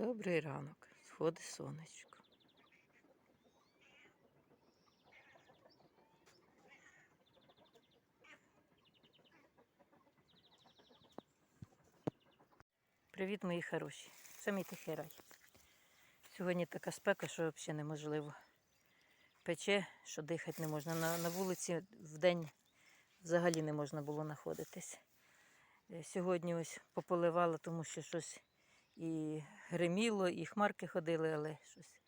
Добрий ранок. Сходить сонечко. Привіт, мої хороші. Це мій тихий рай. Сьогодні така спека, що взагалі неможливо. Пече, що дихати не можна. На, на вулиці в день взагалі не можна було знаходитись. Е, Сьогодні ось пополивала, тому що щось і гриміло, і хмарки ходили, але щось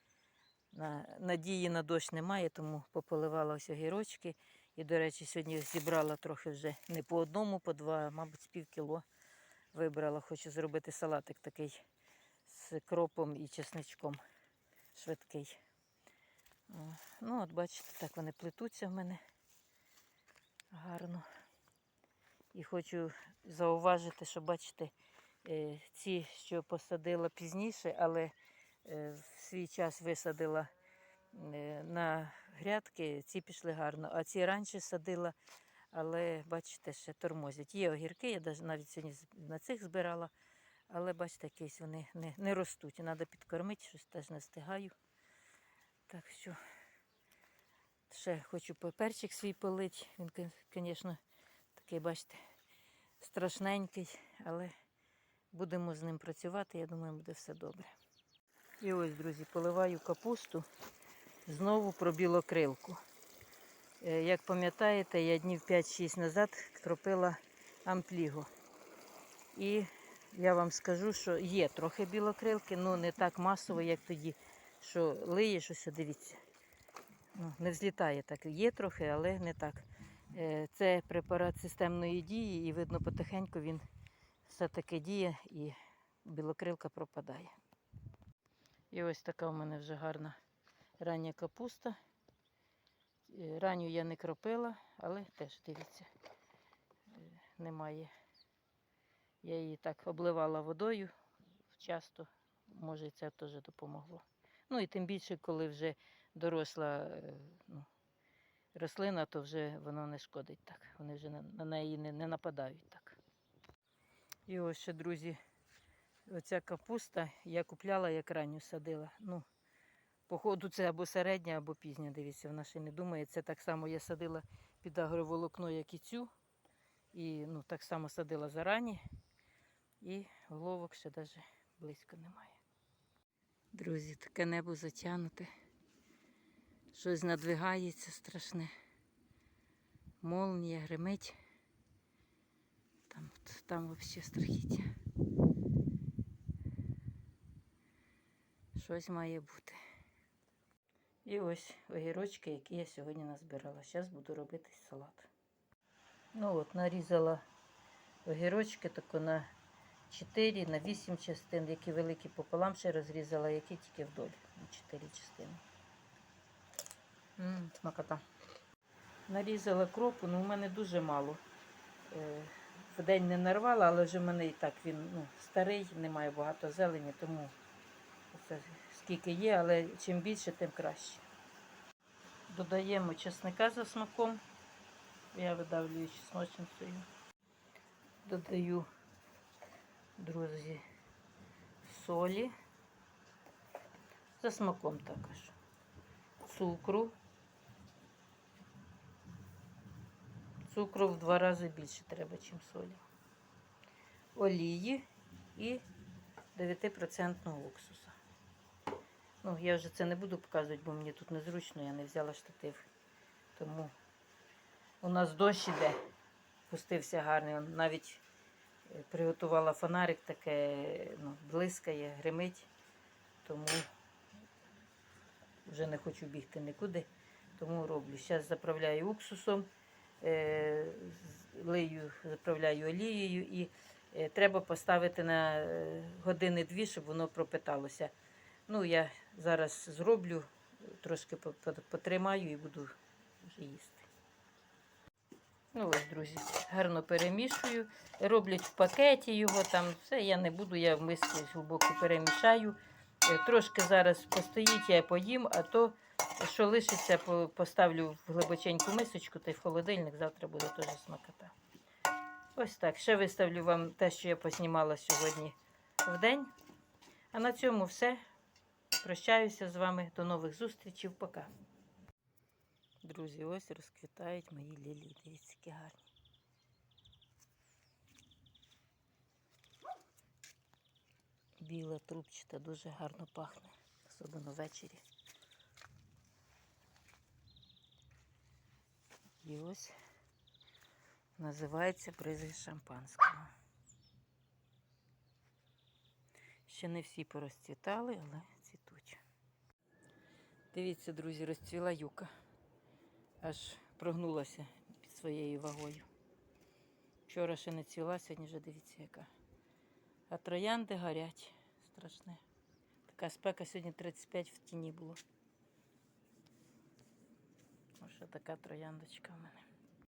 на, надії на дощ немає, тому пополивала ось огірочки. І, до речі, сьогодні зібрала трохи вже не по одному, по два, а, мабуть, пів кіло вибрала. Хочу зробити салатик такий з кропом і чесничком швидкий. Ну, от бачите, так вони плетуться в мене гарно. І хочу зауважити, що бачите, ці, що посадила пізніше, але е, в свій час висадила е, на грядки, ці пішли гарно. А ці раніше садила, але бачите, ще тормозять. Є огірки, я навіть сьогодні на цих збирала, але бачите, якісь вони не, не ростуть. Треба підкормити, щось теж не встигаю. Так що ще хочу перчик свій полить. Він, звісно, такий, бачите, страшненький, але будемо з ним працювати, я думаю, буде все добре. І ось, друзі, поливаю капусту знову про білокрилку. Е, Як пам'ятаєте, я днів 5-6 назад кропила ампліго. І я вам скажу, що є трохи білокрилки, але не так масово, як тоді, що лиє, щось, дивіться. Ну, не взлітає так. Є трохи, але не так. Е, Це препарат системної дії, і видно, потихеньку він все-таки діє і білокрилка пропадає. І ось така у мене вже гарна рання капуста. Е, Ранню я не кропила, але теж дивіться, е, немає. Я її так обливала водою часто, може це теж допомогло. Ну і тим більше, коли вже доросла е, ну, рослина, то вже воно не шкодить так. Вони вже на неї не, не нападають так. І ось ще, друзі, оця капуста я купляла, як ранню садила. Ну, походу, це або середня, або пізня. Дивіться, вона ще не думає. Це так само я садила під агроволокно, як і цю. І ну, так само садила зарані. І головок ще навіть близько немає. Друзі, таке небо затягнуте. Щось надвигається страшне. Молнія гримить. Там, там взагалі страхіття. Щось має бути. І ось огірочки, які я сьогодні назбирала. Зараз буду робити салат. Ну от, нарізала огірочки тако на 4, на 8 частин, які великі пополам ще розрізала, які тільки вдоль. На 4 частини. Смакота. Нарізала кропу, ну у мене дуже мало. В день не нарвала, але вже в мене і так він ну, старий, немає багато зелені, тому це скільки є, але чим більше, тим краще. Додаємо чесника за смаком. Я видавлюю чесночницею. Додаю, друзі, солі. За смаком також. Цукру. Цукру в два рази більше треба, ніж солі. Олії і 9% уксуса. Ну, я вже це не буду показувати, бо мені тут незручно, я не взяла штатив. Тому у нас дощ іде, пустився гарний. Навіть е, приготувала фонарик, таке ну, блискає, гримить. Тому вже не хочу бігти нікуди, тому роблю. Зараз заправляю уксусом, лию, заправляю олією і е, треба поставити на е, години дві, щоб воно пропиталося. Ну, я зараз зроблю, трошки по- по- потримаю і буду вже їсти. Ну ось, друзі, гарно перемішую. Роблять в пакеті його там. Все я не буду, я в мисці глибоко перемішаю. Е, Трошки зараз постоїть, я поїм, а то, що лишиться, поставлю в глибоченьку мисочку та й в холодильник, завтра буде теж смакота. Ось так. Ще виставлю вам те, що я поснімала сьогодні в день. А на цьому все. Прощаюся з вами. До нових зустрічей. Пока. Друзі, ось розквітають мої лілії. Дивіться, які гарні. Біла трубчата дуже гарно пахне, особливо ввечері. І ось називається бризги шампанського. Ще не всі порозцвітали, але цвітуть. Дивіться, друзі, розцвіла юка. Аж прогнулася під своєю вагою. Вчора ще не цвіла, сьогодні вже дивіться яка. А троянди горять. Страшне. Така спека сьогодні 35 в тіні було. Ось така трояндочка в мене.